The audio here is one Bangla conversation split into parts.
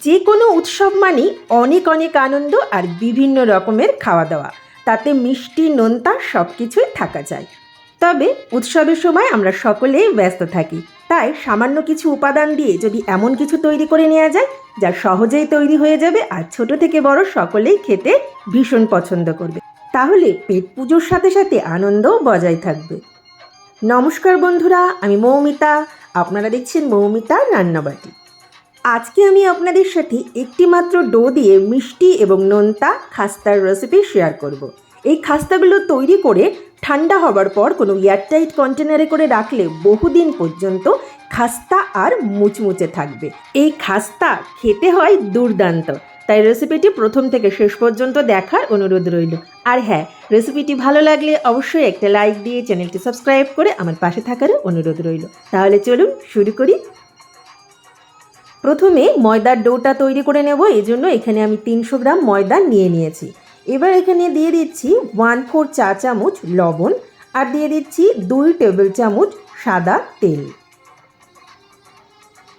যে কোনো উৎসব মানেই অনেক অনেক আনন্দ আর বিভিন্ন রকমের খাওয়া দাওয়া তাতে মিষ্টি, নোনতা সব কিছুই থাকা যায়। তবে উৎসবের সময় আমরা সকলেই ব্যস্ত থাকি। তাই সামান্য কিছু উপাদান দিয়ে যদি এমন কিছু তৈরি করে নেওয়া যায়, যা সহজেই তৈরি হয়ে যাবে আর ছোট থেকে বড় সকলেই খেতে ভীষণ পছন্দ করবে। তাহলে পেট পুজোর সাথে সাথে আনন্দও বজায় থাকবে। নমস্কার বন্ধুরা, আমি মৌমিতা। আপনারা দেখছেন মৌমিতা রান্নাবাটি। আজকে আমি আপনাদের সাথে একটি মাত্র ডো দিয়ে মিষ্টি এবং নোনতা খাস্তার রেসিপি শেয়ার করব। এই খাস্তাগুলো তৈরি করে ঠান্ডা হবার পর কোনো এয়ারটাইট কন্টেনারে করে রাখলে বহুদিন পর্যন্ত খাস্তা আর মুচমুচে থাকবে। এই খাস্তা খেতে হয় দুর্দান্ত। তাই রেসিপিটি প্রথম থেকে শেষ পর্যন্ত দেখার অনুরোধ রইল। আর হ্যাঁ রেসিপিটি ভালো লাগলে অবশ্যই একটা লাইক দিয়ে চ্যানেলটি সাবস্ক্রাইব করে আমার পাশে থাকারও অনুরোধ রইল। তাহলে চলুন শুরু করি প্রথমে ময়দার ডোটা তৈরি করে নেব এই জন্য এখানে আমি তিনশো গ্রাম ময়দা নিয়ে নিয়েছি। এবার এখানে দিয়ে দিচ্ছি ওয়ান ফোর চা চামচ লবণ আর দিয়ে দিচ্ছি দুই টেবিল চামচ সাদা তেল।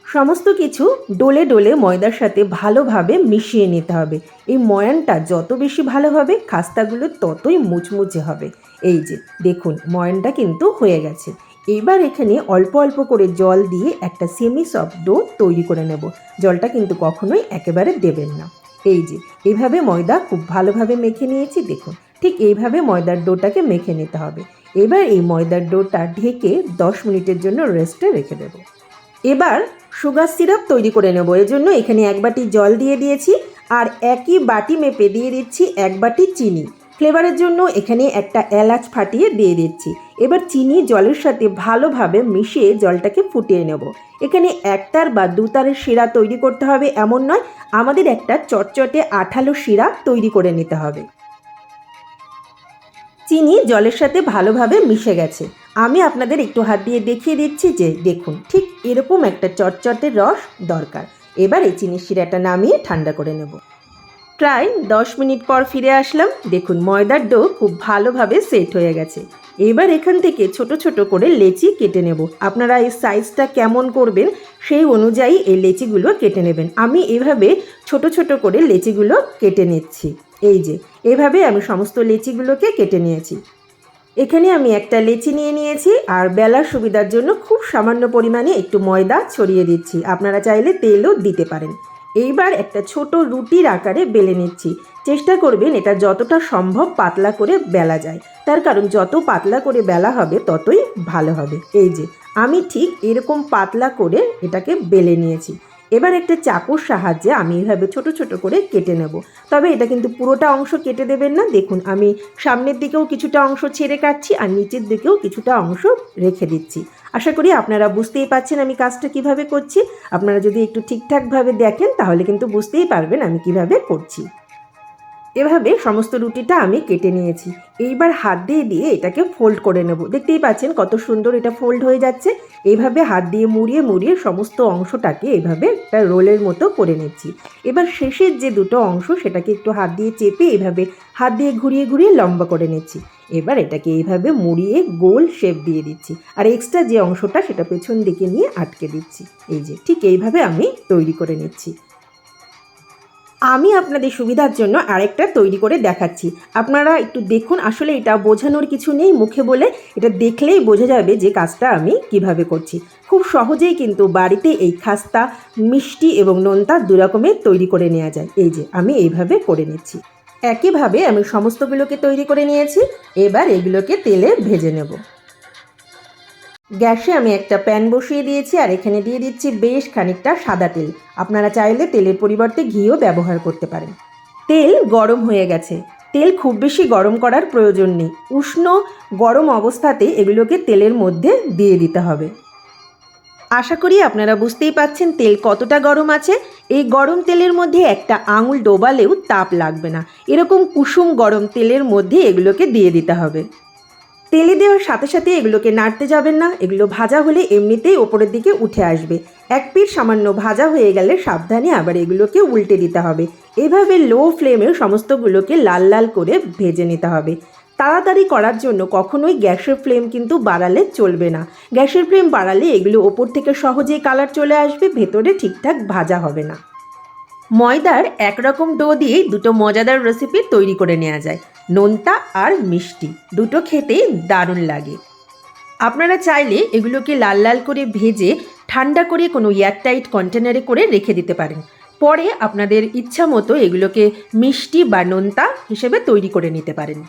সমস্ত কিছু ডোলে ডোলে ময়দার সাথে ভালোভাবে মিশিয়ে নিতে হবে। এই ময়ানটা যত বেশি ভালো হবে, খাস্তাগুলো ততই মুচমুচে হবে। এই যে, দেখুন, ময়ানটা কিন্তু হয়ে গেছে। এবার এখানে অল্প অল্প করে জল দিয়ে একটা সেমি সফট ডো তৈরি করে নেব। জলটা কিন্তু কখনোই একেবারে দেবেন না। এই যে, এইভাবে ময়দা খুব ভালোভাবে মেখে নিয়েছি, দেখুন। ঠিক এইভাবে ময়দার ডোটাকে মেখে নিতে হবে। এবার এই ময়দার ডোটা ঢেকে দশ মিনিটের জন্য রেস্টে রেখে দেবো। এবার সুগার সিরাপ তৈরি করে নেব। এজন্য এখানে এক বাটি জল দিয়ে দিয়েছি আর একই বাটি মেপে দিয়ে দিচ্ছি এক বাটি চিনি। ফ্লেভারের জন্য এখানে একটা এলাচ ফাটিয়ে দিয়ে দিচ্ছি। এবার চিনি জলের সাথে ভালোভাবে মিশিয়ে জলটাকে ফুটিয়ে নেব। এখানে একটার বা দুতারের শিরা তৈরি করতে হবে এমন নয়, আমাদের একটা চটচটে আঠালো শিরা তৈরি করে নিতে হবে। চিনি জলের সাথে ভালোভাবে মিশে গেছে। আমি আপনাদের একটু হাত দিয়ে দেখিয়ে দিচ্ছি যে দেখুন, ঠিক এরকম একটা চটচটে রস দরকার। এবার এই চিনির শিরাটা নামিয়ে ঠান্ডা করে নেব। প্রায় দশ মিনিট পর ফিরে আসলাম। দেখুন, ময়দার ডো খুব ভালোভাবে সেট হয়ে গেছে। এবার এখান থেকে ছোট ছোট করে লেচি কেটে নেব। আপনারা এই সাইজটা কেমন করবেন সেই অনুযায়ী এই লেচিগুলো কেটে নেবেন। আমি এভাবে ছোট ছোট করে লেচিগুলো কেটে নিচ্ছি। এই যে, এভাবে আমি সমস্ত লেচিগুলোকে কেটে নিয়েছি। এখানে আমি একটা লেচি নিয়ে নিয়েছি আর বেলার সুবিধার জন্য খুব সামান্য পরিমাণে একটু ময়দা ছড়িয়ে দিচ্ছি। আপনারা চাইলে তেলও দিতে পারেন। এইবার একটা ছোট রুটির আকারে বেলে নিচ্ছি। চেষ্টা করবেন এটা যতটা সম্ভব পাতলা করে বেলা যায়। তার কারণ যত পাতলা করে বেলা হবে, ততই ভালো হবে। এই যে, আমি ঠিক এরকম পাতলা করে এটাকে বেলে নিয়েছি। এবার একটা চাকুর সাহায্যে আমি এভাবে ছোট ছোট করে কেটে নেব। তবে এটা কিন্তু পুরোটা অংশ কেটে দেবেন না। দেখুন, আমি সামনের দিকেও কিছুটা অংশ ছেড়ে কাটছি আর নিচের দিকেও কিছুটা অংশ রেখে দিচ্ছি। আশা করি আপনারা বুঝতেই পাচ্ছেন আমি কাজটা কীভাবে করছি। আপনারা যদি একটু ঠিকঠাকভাবে দেখেন, তাহলে কিন্তু বুঝতেই পারবেন আমি কীভাবে করছি। এভাবে সমস্ত রুটিটা আমি কেটে নিয়েছি। এইবার হাত দিয়ে দিয়ে এটাকে ফোল্ড করে নেব। দেখতেই পাচ্ছেন কত সুন্দর এটা ফোল্ড হয়ে যাচ্ছে। এইভাবে হাত দিয়ে মুড়িয়ে মুড়িয়ে সমস্ত অংশটাকে এভাবে একটা রোলের মতো করে নিচ্ছি। এবার শেষের যে দুটো অংশ সেটাকে একটু হাত দিয়ে চেপে এভাবে হাত দিয়ে ঘুরিয়ে ঘুরিয়ে লম্বা করে নিচ্ছি। এবার এটাকে এইভাবে মুড়িয়ে গোল শেপ দিয়ে দিচ্ছি। আর এক্সট্রা যে অংশটা সেটা পেছন দিকে নিয়ে আটকে দিচ্ছি। এই যে ঠিক এইভাবে আমি তৈরি করে নিচ্ছি। আমি আপনাদের সুবিধার জন্য আরেকটা তৈরি করে দেখাচ্ছি। আপনারা একটু দেখুন, আসলে এটা বোঝানোর কিছু নেই মুখে বলে। এটা দেখলেই বোঝা যাবে যে কাজটা আমি কীভাবে করছি। খুব সহজেই কিন্তু বাড়িতে এই খাস্তা, মিষ্টি এবং নোনতা দু রকমের তৈরি করে নেওয়া যায়। এই যে, আমি এইভাবে করে নিচ্ছি। একইভাবে আমি সমস্তগুলোকে তৈরি করে নিয়েছি। এবার এগুলোকে তেলে ভেজে নেব। গ্যাসে আমি একটা প্যান বসিয়ে দিয়েছি আর এখানে দিয়ে দিচ্ছি বেশ খানিকটা সাদা তেল। আপনারা চাইলে তেলের পরিবর্তে ঘিও ব্যবহার করতে পারেন। তেল গরম হয়ে গেছে। তেল খুব বেশি গরম করার প্রয়োজন নেই। উষ্ণ, গরম অবস্থাতে এগুলোকে তেলের মধ্যে দিয়ে দিতে হবে। আশা করি আপনারা বুঝতেই পাচ্ছেন তেল কতটা গরম আছে। এই গরম তেলের মধ্যে একটা আঙুল ডোবালেও তাপ লাগবে না। এরকম কুসুম গরম তেলের মধ্যে এগুলোকে দিয়ে দিতে হবে। তেলে দেওয়ার সাথে সাথে এগুলোকে নাড়তে যাবেন না। এগুলো ভাজা হলে এমনিতেই ওপরের দিকে উঠে আসবে। এক পিঠ সামান্য ভাজা হয়ে গেলে সাবধানে আবার এগুলোকে উল্টে দিতে হবে। এভাবে লো ফ্লেমে সমস্তগুলোকে লাল লাল করে ভেজে নিতে হবে। তাড়াতাড়ি করার জন্য কখনোই গ্যাসের ফ্লেম কিন্তু বাড়ালে চলবে না। গ্যাসের ফ্লেম বাড়ালে এগুলো ওপর থেকে সহজেই কালার চলে আসবে, ভেতরে ঠিকঠাক ভাজা হবে না। ময়দার একরকম ডো দিয়েই দুটো মজাদার রেসিপি তৈরি করে নেওয়া যায়। নোনতা আর মিষ্টি। দুটো খেতেই দারুণ লাগে। আপনারা চাইলে এগুলোকে লাল লাল করে ভেজে, ঠান্ডা করে কোনো এয়ারটাইট কন্টেনারে করে রেখে দিতে পারেন। পরে আপনাদের ইচ্ছা মতো এগুলোকে মিষ্টি বা নোনতা হিসেবে তৈরি করে নিতে পারেন।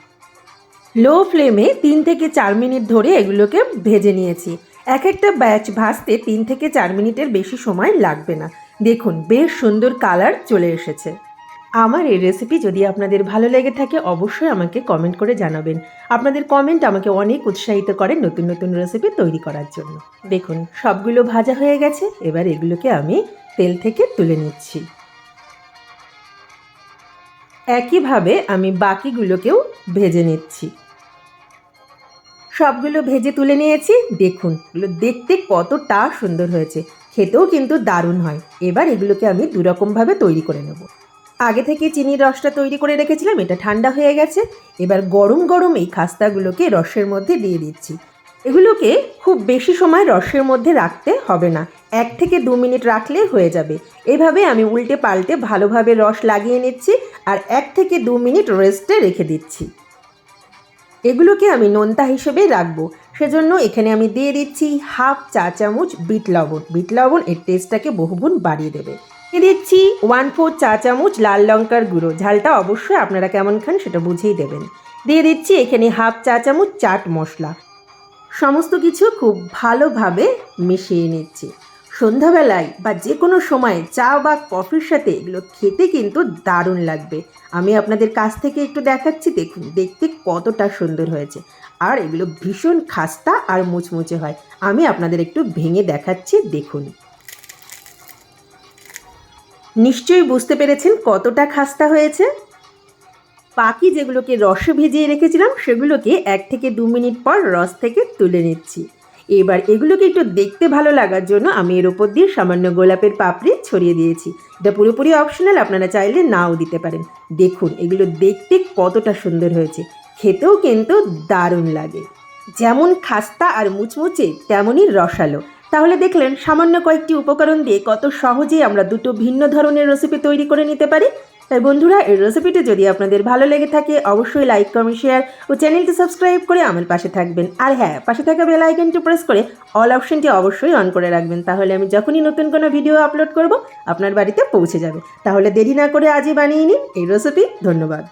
লো ফ্লেমে তিন থেকে চার মিনিট ধরে এগুলোকে ভেজে নিয়েছি। এক একটা ব্যাচ ভাজতে তিন থেকে চার মিনিটের বেশি সময় লাগবে না। দেখুন, বেশ সুন্দর কালার চলে এসেছে। আমার এই রেসিপি যদি আপনাদের ভালো লেগে থাকে, অবশ্যই আমাকে কমেন্ট করে জানাবেন। আপনাদের কমেন্ট আমাকে অনেক উৎসাহিত করে নতুন নতুন রেসিপি তৈরি করার জন্য। দেখুন, সবগুলো ভাজা হয়ে গেছে, এবার এগুলোকে আমি তেল থেকে তুলে নিচ্ছি। একইভাবে আমি বাকিগুলোকেও ভেজে নিচ্ছি। সবগুলো ভেজে তুলে নিয়েছি, দেখুন, এগুলো দেখতে কতটা সুন্দর হয়েছে। খেতেও কিন্তু দারুণ হয়। এবার এগুলোকে আমি দুরকমভাবে তৈরি করে নেব। আগে থেকে চিনির রসটা তৈরি করে রেখেছিলাম, এটা ঠান্ডা হয়ে গেছে। এবার গরম গরম এই খাস্তাগুলোকে রসের মধ্যে দিয়ে দিচ্ছি। এগুলোকে খুব বেশি সময় রসের মধ্যে রাখতে হবে না। এক থেকে দু মিনিট রাখলে হয়ে যাবে। এভাবে আমি উল্টে পাল্টে ভালোভাবে রস লাগিয়ে নিচ্ছি আর এক থেকে দু মিনিট রেস্টে রেখে দিচ্ছি। এগুলোকে আমি নোনতা হিসেবে রাখব। সেজন্য এখানে আমি দিয়ে দিচ্ছি হাফ চা চামচ বিট লবণ। বিট লবণ এর টেস্টটাকে বহুগুণ বাড়িয়ে দেবে। দিচ্ছি ওয়ান ফোর চা চামচ লাল লঙ্কার গুঁড়ো। ঝালটা অবশ্যই আপনারা কেমন খান সেটা বুঝেই দেবেন। দিয়ে দিচ্ছি এখানে হাফ চা চামচ চাট মশলা। সমস্ত কিছু খুব ভালোভাবে মিশিয়ে নিচ্ছি। সন্ধ্যাবেলায় বা যে কোনো সময় চা বা কফির সাথে এগুলো খেতে কিন্তু দারুণ লাগবে। আমি আপনাদের কাছ থেকে একটু দেখাচ্ছি, দেখুন, দেখতে কতটা সুন্দর হয়েছে। আর এগুলো ভীষণ খাস্তা আর মুচমুচে হয়। আমি আপনাদের একটু ভেঙে দেখাচ্ছি, দেখুন। নিশ্চয়ই বুঝতে পেরেছেন কতটা খাস্তা হয়েছে। পাখি যেগুলোকে রসে ভিজিয়ে রেখেছিলাম, সেগুলোকে এক থেকে দু মিনিট পর রস থেকে তুলে নিচ্ছি। এবার এগুলোকে একটু দেখতে ভালো লাগার জন্য আমি এর ওপর দিয়ে সামান্য গোলাপের পাপড়ি ছড়িয়ে দিয়েছি। এটা পুরোপুরি অপশনাল আপনারা চাইলে নাও দিতে পারেন। দেখুন, এগুলো দেখতে কতটা সুন্দর হয়েছে। খেতেও কিন্তু দারুণ লাগে। যেমন খাস্তা আর মুচমুচে, তেমনই রসালো। তাহলে দেখলেন, সামান্য কয়েকটি উপকরণ দিয়ে কত সহজেই আমরা দুটো ভিন্ন ধরনের রেসিপি তৈরি করে নিতে পারি। তাই বন্ধুরা, এই রেসিপিটি যদি আপনাদের ভালো লেগে থাকে, অবশ্যই লাইক কমেন্ট শেয়ার ও চ্যানেলটি সাবস্ক্রাইব করে আমার পাশে থাকবেন। আর হ্যাঁ পাশে থাকা বেল আইকনটি প্রেস করে অল অপশনটি অবশ্যই অন করে রাখবেন। তাহলে আমি যখনই নতুন কোনো ভিডিও আপলোড করব, আপনার বাড়িতে পৌঁছে যাবে। তাহলে দেরি না করে আজই বানিয়ে নিন এই রেসিপি ধন্যবাদ।